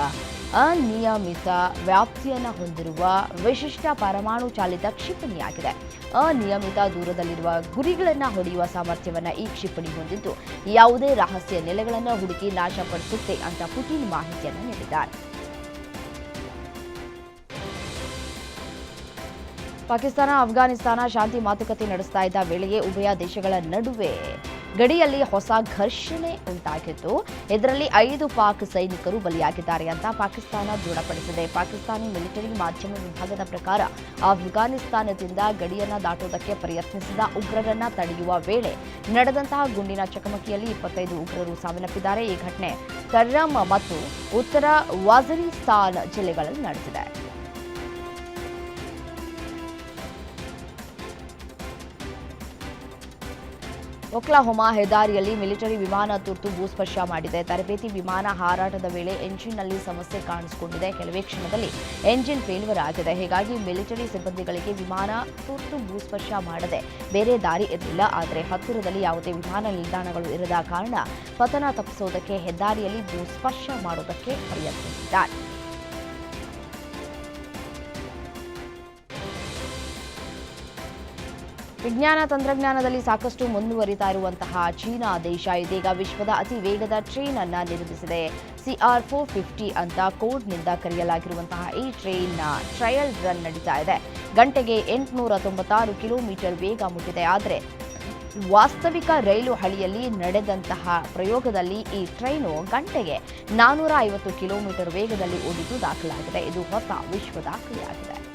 ಅನಿಯಮಿತ ವ್ಯಾಪ್ತಿಯನ್ನು ಹೊಂದಿರುವ ವಿಶಿಷ್ಟ ಪರಮಾಣು ಚಾಲಿತ ಕ್ಷಿಪಣಿಯಾಗಿದೆ. ಅನಿಯಮಿತ ದೂರದಲ್ಲಿರುವ ಗುರಿಗಳನ್ನು ಹೊಡೆಯುವ ಸಾಮರ್ಥ್ಯವನ್ನು ಈ ಕ್ಷಿಪಣಿ ಹೊಂದಿದ್ದು ಯಾವುದೇ ರಹಸ್ಯ ನೆಲೆಗಳನ್ನು ಹುಡುಕಿ ನಾಶಪಡಿಸುತ್ತೆ ಅಂತ ಪುಟಿನ್ ಮಾಹಿತಿಯನ್ನು ನೀಡಿದ್ದಾರೆ. ಪಾಕಿಸ್ತಾನ ಅಫ್ಘಾನಿಸ್ತಾನ ಶಾಂತಿ ಮಾತುಕತೆ ನಡೆಸ್ತಾ ಇದ್ದ ವೇಳೆಯೇ ಉಭಯ ದೇಶಗಳ ನಡುವೆ ಗಡಿಯಲ್ಲಿ ಹೊಸ ಘರ್ಷಣೆ ಉಂಟಾಗಿತ್ತು. ಇದರಲ್ಲಿ ಐದು ಪಾಕ್ ಸೈನಿಕರು ಬಲಿಯಾಗಿದ್ದಾರೆ ಅಂತ ಪಾಕಿಸ್ತಾನ ದೃಢಪಡಿಸಿದೆ. ಪಾಕಿಸ್ತಾನಿ ಮಿಲಿಟರಿ ಮಾಧ್ಯಮ ವಿಭಾಗದ ಪ್ರಕಾರ ಅಫ್ಘಾನಿಸ್ತಾನದಿಂದ ಗಡಿಯನ್ನು ದಾಟುವುದಕ್ಕೆ ಪ್ರಯತ್ನಿಸಿದ ಉಗ್ರರನ್ನ ತಡೆಯುವ ವೇಳೆ ನಡೆದಂತಹ ಗುಂಡಿನ ಚಕಮಕಿಯಲ್ಲಿ ಇಪ್ಪತ್ತೈದು ಉಗ್ರರು ಸಾವನ್ನಪ್ಪಿದ್ದಾರೆ ಈ ಘಟನೆ ಕರ್ರಮ್ ಮತ್ತು ಉತ್ತರ ವಾಜರಿಸ್ತಾನ್ ಜಿಲ್ಲೆಗಳಲ್ಲಿ ನಡೆದಿದೆ. ಒಕ್ಲಹೊಮಾ ಹೆದ್ದಾರಿಯಲ್ಲಿ ಮಿಲಿಟರಿ ವಿಮಾನ ತುರ್ತು ಭೂಸ್ಪರ್ಶ ಮಾಡಿದೆ. ತರಬೇತಿ ವಿಮಾನ ಹಾರಾಟದ ವೇಳೆ ಎಂಜಿನ್ನಲ್ಲಿ ಸಮಸ್ಯೆ ಕಾಣಿಸಿಕೊಂಡಿದೆ. ಕೆಲವೇ ಕ್ಷಣದಲ್ಲಿ ಎಂಜಿನ್ ಫೇಲ್ವರ್ ಆಗಿದೆ. ಹೀಗಾಗಿ ಮಿಲಿಟರಿ ಸಿಬ್ಬಂದಿಗಳಿಗೆ ವಿಮಾನ ತುರ್ತು ಭೂಸ್ಪರ್ಶ ಮಾಡದೆ ಬೇರೆ ದಾರಿ ಇರಲಿಲ್ಲ. ಆದರೆ ಹತ್ತಿರದಲ್ಲಿ ಯಾವುದೇ ವಿಮಾನ ನಿಲ್ದಾಣಗಳು ಇರದ ಕಾರಣ ಪತನ ತಪ್ಪಿಸುವುದಕ್ಕೆ ಹೆದ್ದಾರಿಯಲ್ಲಿ ಭೂಸ್ಪರ್ಶ ಮಾಡುವುದಕ್ಕೆ ಪ್ರಯತ್ನಿಸಿದ್ದಾರೆ ವಿಜ್ಞಾನ ತಂತ್ರಜ್ಞಾನದಲ್ಲಿ ಸಾಕಷ್ಟು ಮುಂದುವರಿತಾ ಇರುವಂತಹ ಚೀನಾ ದೇಶ ಇದೀಗ ವಿಶ್ವದ ಅತಿ ವೇಗದ ಟ್ರೈನ್ ಅನ್ನ ನಿರ್ಮಿಸಿದೆ ಸಿಆರ್ ಫೋರ್ ಫಿಫ್ಟಿ ಅಂತ ಕೋಡ್ನಿಂದ ಕರೆಯಲಾಗಿರುವಂತಹ ಈ ಟ್ರೈನ್ನ ಟ್ರಯಲ್ ರನ್ ನಡೀತಾ ಇದೆ. ಗಂಟೆಗೆ ಎಂಟುನೂರ ತೊಂಬತ್ತಾರು ಕಿಲೋಮೀಟರ್ ವೇಗ ಮುಟ್ಟಿದೆ. ಆದರೆ ವಾಸ್ತವಿಕ ರೈಲು ಹಳಿಯಲ್ಲಿ ನಡೆದಂತಹ ಪ್ರಯೋಗದಲ್ಲಿ ಈ ಟ್ರೈನು ಗಂಟೆಗೆ ನಾನೂರ ಐವತ್ತು ಕಿಲೋಮೀಟರ್ ವೇಗದಲ್ಲಿ ಓಡಿದ್ದು ದಾಖಲಾಗಿದೆ. ಇದು ಹೊಸ ವಿಶ್ವ ದಾಖಲೆಯಾಗಿದೆ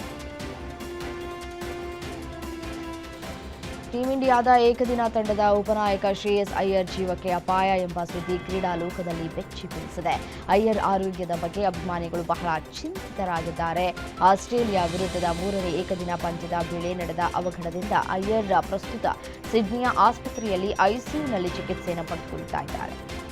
ಟೀಂ ಇಂಡಿಯಾದ ಏಕದಿನ ತಂಡದ ಉಪನಾಯಕ ಶ್ರೇಯಸ್ ಅಯ್ಯರ್ ಜೀವಕ್ಕೆ ಅಪಾಯ ಎಂಬ ಸುದ್ದಿ ಕ್ರೀಡಾ ಲೋಕದಲ್ಲಿ ಬೆಚ್ಚಿ ಬೀಳಿಸಿದೆ ಅಯ್ಯರ್ ಆರೋಗ್ಯದ ಬಗ್ಗೆ ಅಭಿಮಾನಿಗಳು ಬಹಳ ಚಿಂತಿತರಾಗಿದ್ದಾರೆ. ಆಸ್ಟ್ರೇಲಿಯಾ ವಿರುದ್ಧದ ಮೂರನೇ ಏಕದಿನ ಪಂದ್ಯದ ವೇಳೆ ನಡೆದ ಅವಘಡದಿಂದ ಅಯ್ಯರ್ ಪ್ರಸ್ತುತ ಸಿಡ್ನಿಯ ಆಸ್ಪತ್ರೆಯಲ್ಲಿ ಐಸಿಯುನಲ್ಲಿ ಚಿಕಿತ್ಸೆಯನ್ನು ಪಡೆದುಕೊಳ್ತಾ ಇದ್ದಾರೆ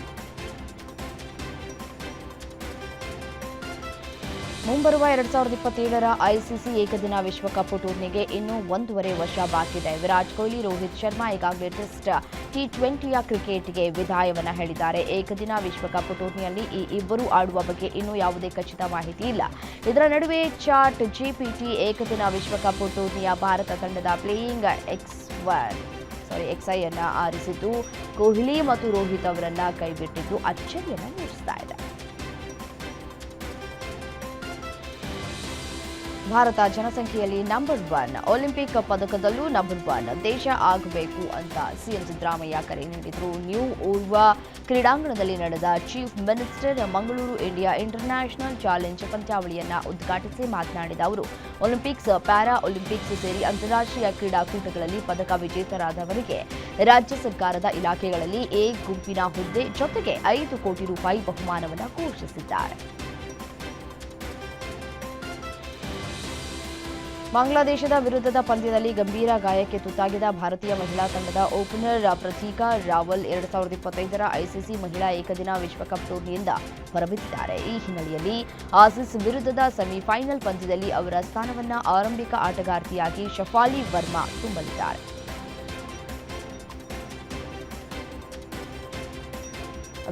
ಮುಂಬರುವ ಎರಡ್ ಸಾವಿರದ ಇಪ್ಪತ್ತೇಳರ ಐಸಿಸಿ ಏಕದಿನ ವಿಶ್ವಕಪ್ ಟೂರ್ನಿಗೆ ಇನ್ನೂ ಒಂದೂವರೆ ವರ್ಷ ಬಾಕಿ ಇದೆ ವಿರಾಟ್ ಕೊಹ್ಲಿ, ರೋಹಿತ್ ಶರ್ಮಾ ಈಗಾಗಲೇ ಟೆಸ್ಟ್ ಟಿ ಟ್ವೆಂಟಿಯ ಕ್ರಿಕೆಟ್ಗೆ ವಿದಾಯವನ್ನ ಹೇಳಿದ್ದಾರೆ. ಏಕದಿನ ವಿಶ್ವಕಪ್ ಟೂರ್ನಿಯಲ್ಲಿ ಈ ಇಬ್ಬರು ಆಡುವ ಬಗ್ಗೆ ಇನ್ನೂ ಯಾವುದೇ ಖಚಿತ ಮಾಹಿತಿ ಇಲ್ಲ. ಇದರ ನಡುವೆ ಚಾಟ್ ಜಿಪಿಟಿ ಏಕದಿನ ವಿಶ್ವಕಪ್ ಟೂರ್ನಿಯ ಭಾರತ ತಂಡದ ಪ್ಲೇಯಿಂಗ್ ಎಕ್ಸ್ ಸಾರಿ ಎಕ್ಸ್ಐ ಅನ್ನು ಆರಿಸಿದ್ದು. ಕೊಹ್ಲಿ ಮತ್ತು ರೋಹಿತ್ ಅವರನ್ನ ಕೈಬಿಟ್ಟಿದ್ದು ಅಚ್ಚರಿಯನ್ನು ಮೂಡಿಸ್ತಾ ಇದೆ. ಭಾರತ ಜನಸಂಖ್ಯೆಯಲ್ಲಿ ನಂಬರ್ ಒನ್ ಒಲಿಂಪಿಕ್ ಪದಕದಲ್ಲೂ ನಂಬರ್ ಒನ್ ದೇಶ ಆಗಬೇಕು ಅಂತ ಸಿಎಂ ಸಿದ್ದರಾಮಯ್ಯ ಕರೆ ನೀಡಿದರು. ನ್ಯೂ ಊರ್ವ ಕ್ರೀಡಾಂಗಣದಲ್ಲಿ ನಡೆದ chief minister Mangaluru India international challenge ಪಂದ್ಯಾವಳಿಯನ್ನು ಉದ್ಘಾಟಿಸಿ ಮಾತನಾಡಿದ ಅವರು ಒಲಿಂಪಿಕ್ಸ್ ಪ್ಯಾರಾ ಒಲಿಂಪಿಕ್ಸ್ ಸೇರಿ ಅಂತಾರಾಷ್ಟ್ರೀಯ ಕ್ರೀಡಾಕೂಟಗಳಲ್ಲಿ ಪದಕ ವಿಜೇತರಾದವರಿಗೆ ರಾಜ್ಯ ಸರ್ಕಾರದ ಇಲಾಖೆಗಳಲ್ಲಿ ಎ ಗುಂಪಿನ ಹುದ್ದೆ ಜೊತೆಗೆ ಐದು ಕೋಟಿ ರೂಪಾಯಿ ಬಹುಮಾನವನ್ನು ಘೋಷಿಸಿದ್ದಾರೆ. ಬಾಂಗ್ಲಾದೇಶದ ವಿರುದ್ಧದ ಪಂದ್ಯದಲ್ಲಿ ಗಂಭೀರ ಗಾಯಕ್ಕೆ ತುತ್ತಾಗಿದ್ದ ಭಾರತೀಯ ಮಹಿಳಾ ತಂಡದ ಓಪನರ್ ಪ್ರತೀಕಾ ರಾವಲ್ ಎರಡು ಸಾವಿರದ ಇಪ್ಪತ್ತೈದರ ಐಸಿಸಿ ಮಹಿಳಾ ಏಕದಿನ ವಿಶ್ವಕಪ್ ಟೂರ್ನಿಯಿಂದ ಹೊರಬಿದ್ದಿದ್ದಾರೆ. ಈ ಹಿನ್ನೆಲೆಯಲ್ಲಿ ಆಸಿಸ್ ವಿರುದ್ಧದ ಸೆಮಿಫೈನಲ್ ಪಂದ್ಯದಲ್ಲಿ ಅವರ ಸ್ಥಾನವನ್ನು ಆರಂಭಿಕ ಆಟಗಾರ್ತಿಯಾಗಿ ಶಫಾಲಿ ವರ್ಮಾ ತುಂಬಲಿದ್ದಾರೆ.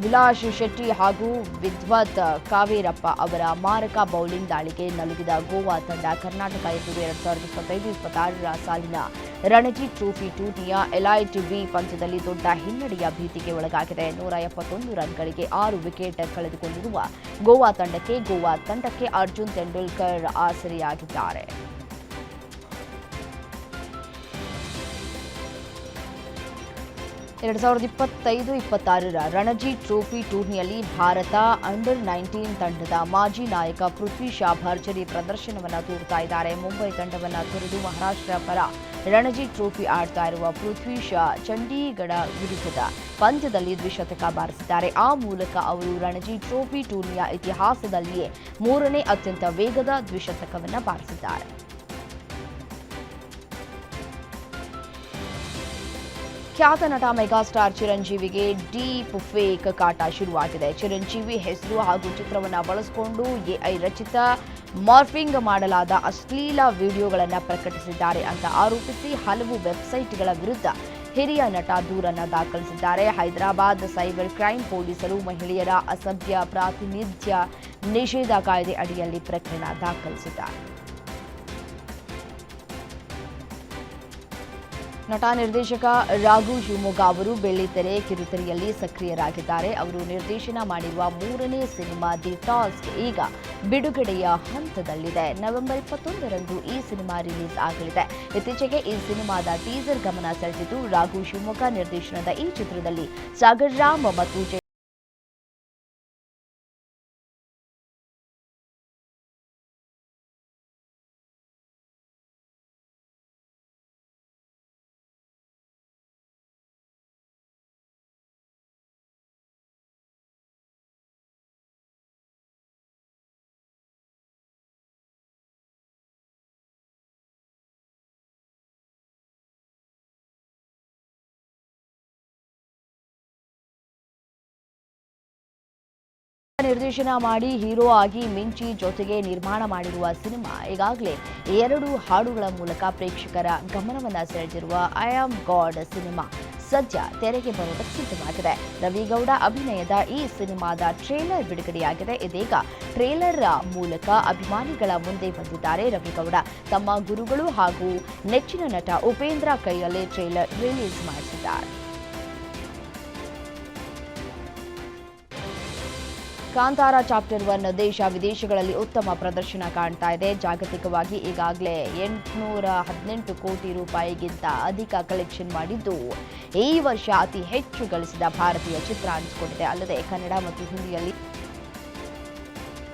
ಅಭಿಲಾಷ್ ಶೆಟ್ಟಿ ಹಾಗೂ ವಿದ್ವತ್ ಕಾವೇರಪ್ಪ ಅವರ ಮಾರಕ ಬೌಲಿಂಗ್ ದಾಳಿಗೆ ನಲುಗಿದ ಗೋವಾ ತಂಡ ಕರ್ನಾಟಕ ಎದುರು ಎರಡ್ ಸಾವಿರದ ಇಪ್ಪತ್ತೈದು ಇಪ್ಪತ್ತಾರರ ಸಾಲಿನ ರಣಜಿ ಟ್ರೋಫಿ ಟೂರ್ನಿಯ ಎಲ್ಐಟ್ ಬಿ ಪಂದ್ಯದಲ್ಲಿ ದೊಡ್ಡ ಹಿನ್ನಡೆಯ ಭೀತಿಗೆ ಒಳಗಾಗಿದೆ. ನೂರ ಎಪ್ಪತ್ತೊಂದು ರನ್ಗಳಿಗೆ ಆರು ವಿಕೆಟ್ ಕಳೆದುಕೊಂಡಿರುವ ಗೋವಾ ತಂಡಕ್ಕೆ ಗೋವಾ ತಂಡಕ್ಕೆ ಅರ್ಜುನ್ ತೆಂಡೂಲ್ಕರ್ ಆಸರೆಯಾಗಿದ್ದಾರೆ. ಎರಡ್ ಸಾವಿರದ ಇಪ್ಪತ್ತೈದು, ಇಪ್ಪತ್ತಾರರ ರಣಜಿ ಟ್ರೋಫಿ ಟೂರ್ನಿಯಲ್ಲಿ ಭಾರತ ಅಂಡರ್ ನೈನ್ಟೀನ್ ತಂಡದ ಮಾಜಿ ನಾಯಕ ಪೃಥ್ವಿ ಶಾ ಭರ್ಜರಿ ಪ್ರದರ್ಶನವನ್ನು ತೋರ್ತಾ ಇದ್ದಾರೆ. ಮುಂಬೈ ತಂಡವನ್ನು ತೊರೆದು ಮಹಾರಾಷ್ಟ್ರ ಪರ ರಣಜಿ ಟ್ರೋಫಿ ಆಡ್ತಾ ಇರುವ ಪೃಥ್ವಿ ಶಾ ಚಂಡೀಗಢ ವಿರುದ್ಧದ ಪಂದ್ಯದಲ್ಲಿ ದ್ವಿಶತಕ ಬಾರಿಸಿದ್ದಾರೆ. ಆ ಮೂಲಕ ಅವರು ರಣಜಿ ಟ್ರೋಫಿ ಟೂರ್ನಿಯ ಇತಿಹಾಸದಲ್ಲಿಯೇ ಮೂರನೇ ಅತ್ಯಂತ ವೇಗದ ದ್ವಿಶತಕವನ್ನು ಬಾರಿಸಿದ್ದಾರೆ. ಖ್ಯಾತ ನಟ ಮೆಗಾಸ್ಟಾರ್ ಚಿರಂಜೀವಿಗೆ ಡೀಪ್ ಫೇಕ್ ಕಾಟ ಶುರುವಾಗಿದೆ. ಚಿರಂಜೀವಿ ಹೆಸರು ಹಾಗೂ ಚಿತ್ರವನ್ನು ಬಳಸಿಕೊಂಡು ಎಐ ರಚಿತ ಮಾರ್ಫಿಂಗ್ ಮಾಡಲಾದ ಅಶ್ಲೀಲ ವಿಡಿಯೋಗಳನ್ನು ಪ್ರಕಟಿಸಿದ್ದಾರೆ ಅಂತ ಆರೋಪಿಸಿ ಹಲವು ವೆಬ್ಸೈಟ್ಗಳ ವಿರುದ್ಧ ಹಿರಿಯ ನಟ ದೂರನ್ನು ದಾಖಲಿಸಿದ್ದಾರೆ. ಹೈದರಾಬಾದ್ ಸೈಬರ್ ಕ್ರೈಂ ಪೊಲೀಸರು ಮಹಿಳೆಯರ ಅಸಭ್ಯ ಪ್ರಾತಿನಿಧ್ಯ ನಿಷೇಧ ಕಾಯ್ದೆ ಅಡಿಯಲ್ಲಿ ಪ್ರಕರಣ ದಾಖಲಿಸಿದ್ದಾರೆ. ನಟ ನಿರ್ದೇಶಕ ರಾಘು ಶಿವಮೊಗ್ಗ ಅವರು ಬೆಳ್ಳಿತೆರೆ ಕಿರುತೆರೆಯಲ್ಲಿ ಸಕ್ರಿಯರಾಗಿದ್ದಾರೆ. ಅವರು ನಿರ್ದೇಶನ ಮಾಡಿರುವ ಮೂರನೇ ಸಿನಿಮಾ ದಿ ಟಾಸ್ಕ್ ಈಗ ಬಿಡುಗಡೆಯ ಹಂತದಲ್ಲಿದೆ. ನವೆಂಬರ್ ಇಪ್ಪತ್ತೊಂದರಂದು ಈ ಸಿನಿಮಾ ರಿಲೀಸ್ ಆಗಲಿದೆ. ಇತ್ತೀಚೆಗೆ ಈ ಸಿನಿಮಾದ ಟೀಸರ್ ಗಮನ ಸೆಳೆದಿದ್ದು ರಾಘು ಶಿವಮೊಗ್ಗ ನಿರ್ದೇಶನದ ಈ ಚಿತ್ರದಲ್ಲಿ ಸಾಗರ್ ರಾಮ್ ಮತ್ತು ನಿರ್ದೇಶನ ಮಾಡಿ ಹೀರೋ ಆಗಿ ಮಿಂಚಿ ಜೊತೆಗೆ ನಿರ್ಮಾಣ ಮಾಡಿರುವ ಸಿನಿಮಾ ಈಗಾಗಲೇ ಎರಡು ಹಾಡುಗಳ ಮೂಲಕ ಪ್ರೇಕ್ಷಕರ ಗಮನವನ್ನು ಸೆಳೆದಿರುವ ಐ ಆಮ್ ಗಾಡ್ ಸಿನಿಮಾ ಸದ್ಯ ತೆರೆಗೆ ಬರುವುದಕ್ಕೆ ಸಿದ್ಧವಾಗಿದೆ. ರವಿಗೌಡ ಅಭಿನಯದ ಈ ಸಿನಿಮಾದ ಟ್ರೇಲರ್ ಬಿಡುಗಡೆಯಾಗಿದೆ. ಇದೀಗ ಟ್ರೇಲರ್ ಮೂಲಕ ಅಭಿಮಾನಿಗಳ ಮುಂದೆ ಬಂದಿದ್ದಾರೆ ರವಿಗೌಡ. ತಮ್ಮ ಗುರುಗಳು ಹಾಗೂ ನೆಚ್ಚಿನ ನಟ ಉಪೇಂದ್ರ ಕೈಯಲ್ಲೇ ಟ್ರೇಲರ್ ರಿಲೀಸ್ ಮಾಡಿಸಿದ್ದಾರೆ. ಕಾಂತಾರ ಚಾಪ್ಟರ್ ಒನ್ ದೇಶ ವಿದೇಶಗಳಲ್ಲಿ ಉತ್ತಮ ಪ್ರದರ್ಶನ ಕಾಣ್ತಾ ಇದೆ. ಜಾಗತಿಕವಾಗಿ ಈಗಾಗಲೇ ಎಂಟುನೂರ ಹದಿನೆಂಟು ಕೋಟಿ ರೂಪಾಯಿಗಿಂತ ಅಧಿಕ ಕಲೆಕ್ಷನ್ ಮಾಡಿದ್ದು, ಈ ವರ್ಷ ಅತಿ ಹೆಚ್ಚು ಗಳಿಸಿದ ಭಾರತೀಯ ಚಿತ್ರ ಅನಿಸಿಕೊಂಡಿದೆ. ಅಲ್ಲದೆ ಕನ್ನಡ ಮತ್ತು ಹಿಂದಿಯಲ್ಲಿ